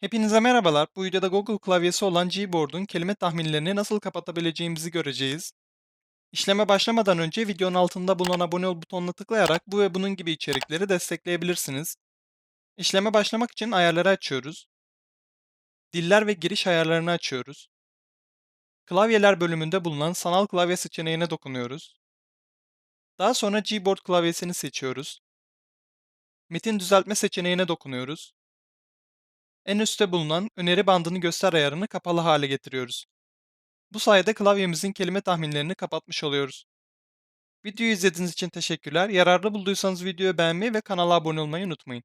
Hepinize merhabalar. Bu videoda Google klavyesi olan Gboard'un kelime tahminlerini nasıl kapatabileceğimizi göreceğiz. İşleme başlamadan önce videonun altında bulunan abone ol butonuna tıklayarak bu ve bunun gibi içerikleri destekleyebilirsiniz. İşleme başlamak için ayarları açıyoruz. Diller ve giriş ayarlarını açıyoruz. Klavyeler bölümünde bulunan sanal klavye seçeneğine dokunuyoruz. Daha sonra Gboard klavyesini seçiyoruz. Metin düzeltme seçeneğine dokunuyoruz. En üstte bulunan öneri bandını göster ayarını kapalı hale getiriyoruz. Bu sayede klavyemizin kelime tahminlerini kapatmış oluyoruz. Videoyu izlediğiniz için teşekkürler. Yararlı bulduysanız videoyu beğenmeyi ve kanala abone olmayı unutmayın.